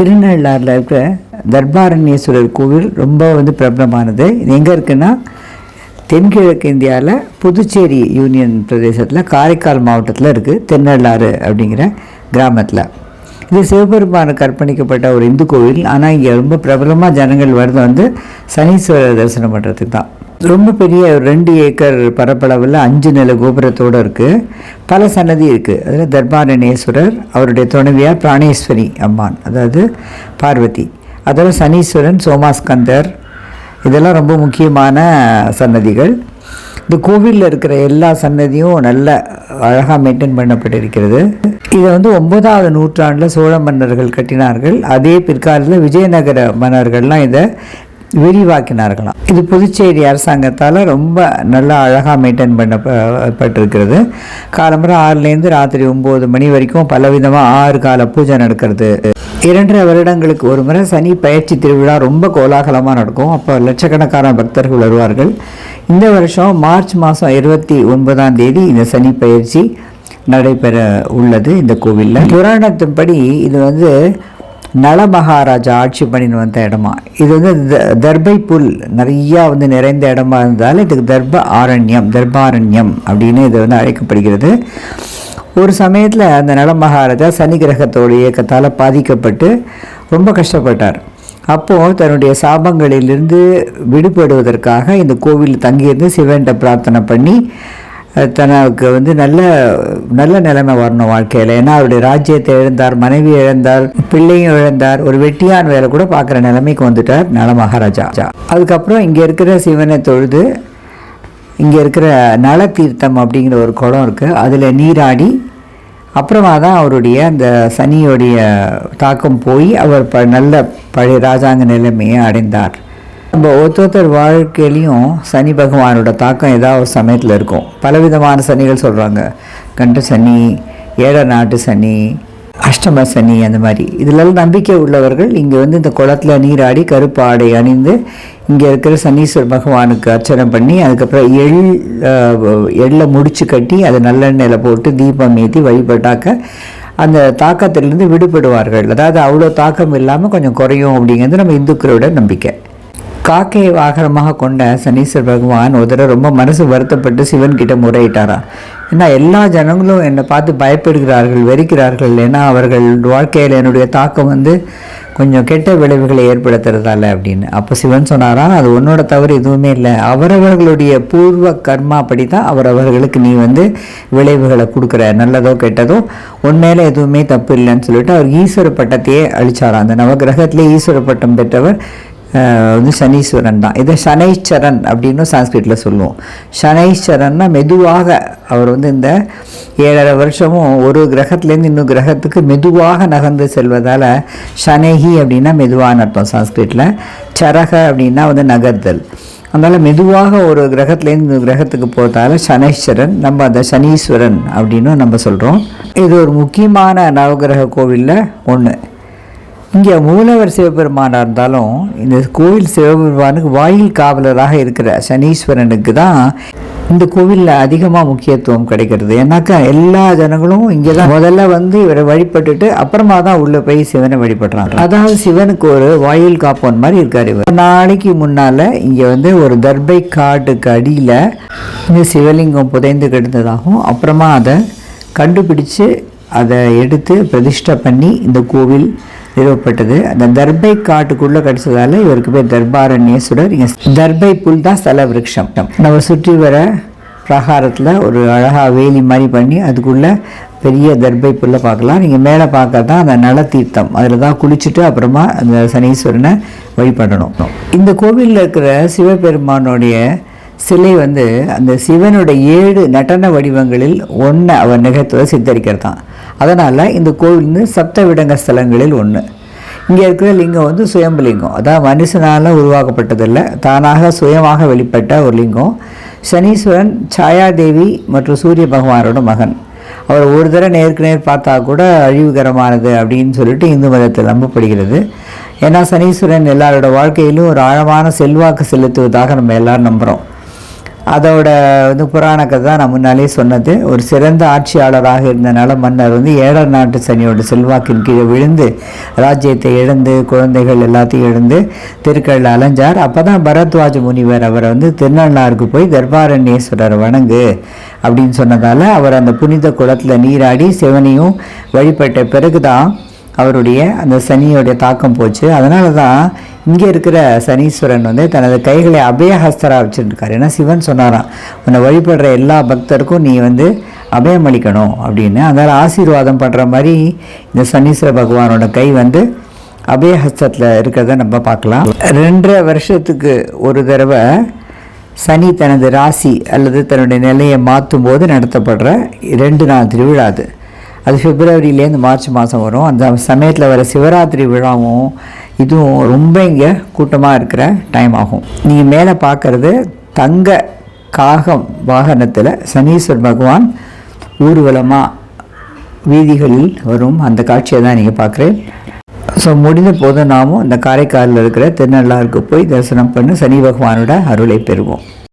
திருநள்ளாறில் இருக்கிற தர்பாரண்யேஸ்வரர் கோவில் ரொம்ப வந்து பிரபலமானது. இது எங்கே இருக்குன்னா தென்கிழக்கு இந்தியாவில் புதுச்சேரி யூனியன் பிரதேசத்தில் காரைக்கால் மாவட்டத்தில் இருக்குது திருநள்ளாறு அப்படிங்கிற கிராமத்தில். இது சிவபெருமானுக்கு அர்ப்பணிக்கப்பட்ட ஒரு இந்து கோவில். ஆனால் இங்கே ரொம்ப பிரபலமாக ஜனங்கள் வரது வந்து சனீஸ்வரர் தரிசனம் பண்ணுறதுக்கு தான் ரொம்ப பெரிய ரெண்டு ஏக்கர் பரப்பளவில் அஞ்சு நில கோபுரத்தோடு இருக்குது பல சன்னதி இருக்குது அதில் தர்பாரணேஸ்வரர் அவருடைய துணைவியார் பிராணேஸ்வரி அம்மான் அதாவது பார்வதி. அதோட சனீஸ்வரன் சோமாஸ்கந்தர். இதெல்லாம் ரொம்ப முக்கியமான சன்னதிகள். இந்த கோவிலில் இருக்கிற எல்லா சன்னதியும் நல்ல அழகாக மெயின்டைன் பண்ணப்பட்டிருக்கிறது. இதை வந்து ஒன்பதாவது நூற்றாண்டில் சோழ மன்னர்கள் கட்டினார்கள். அதே பிற்காலத்தில் விஜயநகர மன்னர்கள்லாம் இதை விரிவாக்கினார்களாம். இது புதுச்சேரி அரசாங்கத்தால் ரொம்ப நல்லா அழகாக மெயின்டைன் பண்ணப்பட்டிருக்கிறது காலம்பரம் ஆறுலேருந்து ராத்திரி ஒம்பது மணி வரைக்கும் பலவிதமாக ஆறு கால பூஜை நடக்கிறது. இரண்டரை வருடங்களுக்கு ஒரு முறை சனி பயிற்சி திருவிழா ரொம்ப கோலாகலமாக நடக்கும். அப்போ லட்சக்கணக்கான பக்தர்கள் வருவார்கள். இந்த வருஷம் மார்ச் மாதம் இருபத்தி ஒன்பதாம் தேதி இந்த சனி பயிற்சி நடைபெற உள்ளது இந்த கோவிலில். புராணத்தின்படி இது வந்து நல மகாராஜா ஆட்சி பண்ணின்னு வந்த இடமா? இது வந்து த- தர்பை புல் நிறையா வந்து நிறைந்த இடமா இருந்ததால் இதுக்கு தர்ப ஆரண்யம் தர்பாரண்யம் அப்படின்னு இது வந்து அழைக்கப்படுகிறது. ஒரு சமயத்தில் அந்த நல மகாராஜா சனி கிரகத்தோட இயக்கத்தால் பாதிக்கப்பட்டு ரொம்ப கஷ்டப்பட்டார். அப்போது தன்னுடைய சாபங்களிலிருந்து விடுபடுவதற்காக இந்த கோவிலில் தங்கியிருந்து சிவன்கிட்ட பிரார்த்தனை பண்ணி தனக்கு வந்து நல்ல நல்ல நிலைமை வரணும் வாழ்க்கையில். ஏன்னா அவருடைய ராஜ்யத்தை இழந்தார் மனைவி இழந்தார் பிள்ளையும் இழந்தார் ஒரு வெட்டியான் வேலை கூட பார்க்குற நிலைமைக்கு வந்துட்டார் நல மகாராஜா. அதுக்கப்புறம் இங்கே இருக்கிற சிவனை தொழுது இங்கே இருக்கிற நல தீர்த்தம் அப்படிங்கிற ஒரு குளம் இருக்குது அதில் நீராடி அப்புறமா தான் அவருடைய அந்த சனியோடைய தாக்கம் போய் அவர் ப நல்ல பழைய ராஜாங்க நிலைமையை அடைந்தார். நம்ம ஒருத்தொருத்தர் வாழ்க்கையிலையும் சனி பகவானோட தாக்கம் ஏதாவது ஒரு சமயத்தில் இருக்கும். பலவிதமான சனிகள் சொல்கிறாங்க கண்ட சனி ஏழ நாட்டு சனி அஷ்டம சனி அந்த மாதிரி. இதிலெல்லாம் நம்பிக்கை உள்ளவர்கள் இங்கே வந்து இந்த குளத்துல நீராடி கருப்பு ஆடை அணிந்து இங்கே இருக்கிற சனீஸ்வர பகவானுக்கு அர்ச்சனை பண்ணி அதுக்கப்புறம் எள் எள்ளை முடிச்சு கட்டி அதை நல்லெண்ணெயில் போட்டு தீபம் ஏற்றி வழிபட்டாக்க அந்த தாக்கத்திலிருந்து விடுபடுவார்கள். அதாவது அவ்வளோ தாக்கம் இல்லாமல் கொஞ்சம் குறையும் அப்படிங்கிறது நம்ம இந்துக்களோட நம்பிக்கை. காக்கையை வாகனமாக கொண்ட சனீஸ்வர பகவான் ஒரு ரொம்ப மனசு வருத்தப்பட்டு சிவன் கிட்ட முறையிட்டாராம் ஏன்னா எல்லா ஜனங்களும் என்னை பார்த்து பயப்படுகிறார்கள் வெறுக்கிறார்கள். ஏன்னா அவர்கள் வாழ்க்கையில் என்னுடைய தாக்கம் வந்து கொஞ்சம் கெட்ட விளைவுகளை ஏற்படுத்துறதால அப்படின்னு. அப்போ சிவன் சொன்னாரா அது உன்னோட தவறு எதுவுமே இல்லை. அவரவர்களுடைய பூர்வ கர்மா படி தான் அவரவர்களுக்கு நீ வந்து விளைவுகளை கொடுக்குற. நல்லதோ கெட்டதோ உன் எதுவுமே தப்பு இல்லைன்னு சொல்லிட்டு அவர் ஈஸ்வர பட்டத்தையே அழிச்சாராம். அந்த நவகிரகத்திலே ஈஸ்வர பட்டம் பெற்றவர் வந்து சனீஸ்வரன் தான். இதை சனைச்சரன் அப்படின்னு சான்ஸ்கிரிட்டில் சொல்லுவோம். சனைச்சரன்னா மெதுவாக அவர் வந்து இந்த ஏழரை வருஷமும் ஒரு கிரகத்துலேருந்து இன்னொரு கிரகத்துக்கு மெதுவாக நகர்ந்து செல்வதால் சனேகி அப்படின்னா மெதுவான அர்த்தம் சான்ஸ்கிரிட்டில் சரக அப்படின்னா வந்து நகர்தல். அதனால் மெதுவாக ஒரு கிரகத்துலேருந்து இன்னொரு கிரகத்துக்கு போகிறதால சனீஸ்வரன் நம்ம அந்த சனீஸ்வரன் அப்படின்னு நம்ம சொல்கிறோம் இது ஒரு முக்கியமான நவகிரக கோவிலில் ஒன்று இங்கே மூலவர் சிவபெருமானாக இருந்தாலும் இந்த கோவில் சிவபெருமானுக்கு வாயில் காவலராக இருக்கிற சனீஸ்வரனுக்கு தான் இந்த கோவிலில் அதிகமாக முக்கியத்துவம் கிடைக்கிறது. ஏன்னாக்கா எல்லா ஜனங்களும் இங்கே தான் முதல்ல வந்து இவரை வழிபட்டுட்டு அப்புறமா தான் உள்ளே போய் சிவனை வழிபடுறாங்க. அதாவது சிவனுக்கு ஒரு வாயில் காப்போன் மாதிரி இருக்கார் இவர். நாளைக்கு முன்னால் இங்கே வந்து ஒரு தர்பை காட்டுக்கு அடியில் இந்த சிவலிங்கம் புதைந்து கிடந்ததாகவும் அப்புறமா அதை கண்டுபிடிச்சு அதை எடுத்து பிரதிஷ்டை பண்ணி இந்த கோவில் நிறுவப்பட்டது அந்த தர்பை காட்டுக்குள்ளே கிடச்சதால இவருக்கு பேர் தர்பாரண்யேஸ்வரர். இங்கே தர்பை புல் தான் ஸ்தல விரக்ஷம் நம்ம சுற்றி வர பிரகாரத்தில் ஒரு அழகாக வேலி மாதிரி பண்ணி அதுக்குள்ளே பெரிய தர்பை புல்லை பார்க்கலாம். நீங்கள் மேலே பார்க்க தான் அந்த நல தீர்த்தம் அதில் தான் குளிச்சுட்டு அப்புறமா அந்த சனீஸ்வரனை வழிபடணும். இந்த கோவிலில் இருக்கிற சிவபெருமானுடைய சிலை வந்து அந்த சிவனுடைய ஏழு நடன வடிவங்களில் ஒன்றை அவர் நிகழ்த்துவதை சித்தரிக்கிறதான். அதனால் இந்த கோவில் வந்து சப்தவிடங்க ஸ்தலங்களில் ஒன்று இங்கே இருக்கிற லிங்கம் வந்து சுயம்பலிங்கம். அதான் மனுஷனால் உருவாக்கப்பட்டதில்லை. தானாக சுயமாக வெளிப்பட்ட ஒரு லிங்கம். சனீஸ்வரன் சாயாதேவி மற்றும் சூரிய பகவானோட மகன். அவர் ஒரு தடவை நேருக்கு நேர் பார்த்தா கூட அழிவுகரமானது அப்படின்னு சொல்லிட்டு இந்து மதத்தில் நம்பப்படுகிறது. ஏன்னா சனீஸ்வரன் எல்லாரோட வாழ்க்கையிலும் ஒரு ஆழமான செல்வாக்கு செலுத்துவதாக நம்ம எல்லாரும் நம்புகிறோம் அதோட வந்து புராண கதை தான் நான் முன்னாலே சொன்னது. ஒரு சிறந்த ஆட்சியாளராக இருந்தனால மன்னர் வந்து ஏழர் நாட்டு சனியோட செல்வாக்கின் கீழே விழுந்து ராஜ்யத்தை இழந்து குழந்தைகள் எல்லாத்தையும் இழந்து திருக்கல்ல அலைஞ்சார். அப்போ தான் பரத்வாஜ முனிவர் அவரை வந்து திருநள்ளாருக்கு போய் தர்பாரண்யேஸ்வரர் வணங்கு அப்படின்னு சொன்னதால் அவர் அந்த புனித குளத்தில் நீராடி சிவனையும் வழிபட்ட பிறகு தான் அவருடைய அந்த சனியோடைய தாக்கம் போச்சு. அதனால தான் இங்கே இருக்கிற சனீஸ்வரன் வந்து தனது கைகளை அபயஹஸ்தராக வச்சுருக்காரு. ஏன்னா சிவன் சொன்னாராம் உன்னை வழிபடுற எல்லா பக்தருக்கும் நீ வந்து அபயம் அளிக்கணும் அப்படின்னு. அதனால் ஆசீர்வாதம் பண்ணுற மாதிரி இந்த சனீஸ்வர பகவானோட கை வந்து அபயஹஸ்தத்தில் இருக்கிறத நம்ம பார்க்கலாம். ரெண்டரை வருஷத்துக்கு ஒரு தடவை சனி தனது ராசி அல்லது தன்னுடைய நிலையை மாற்றும் போது நடத்தப்படுற ரெண்டு நாள் திருவிழா அது. அது பிப்ரவரியிலேருந்து மார்ச் மாதம் வரும். அந்த சமயத்தில் வர சிவராத்திரி விழாவும் இதுவும் ரொம்ப இங்கே கூட்டமாக இருக்கிற டைம் ஆகும். நீங்கள் மேலே பார்க்குறது தங்க காகம் வாகனத்தில் சனீஸ்வர் பகவான் ஊர்வலமாக வீதிகளில் வரும். அந்த காட்சியை தான் நீங்கள் பார்க்குறேன் ஸோ முடிந்த போது நாமும் இந்த காரைக்காலில் இருக்கிற திருநள்ளாருக்கு போய் தரிசனம் பண்ணி. சனி பகவானோட அருளை பெறுவோம்.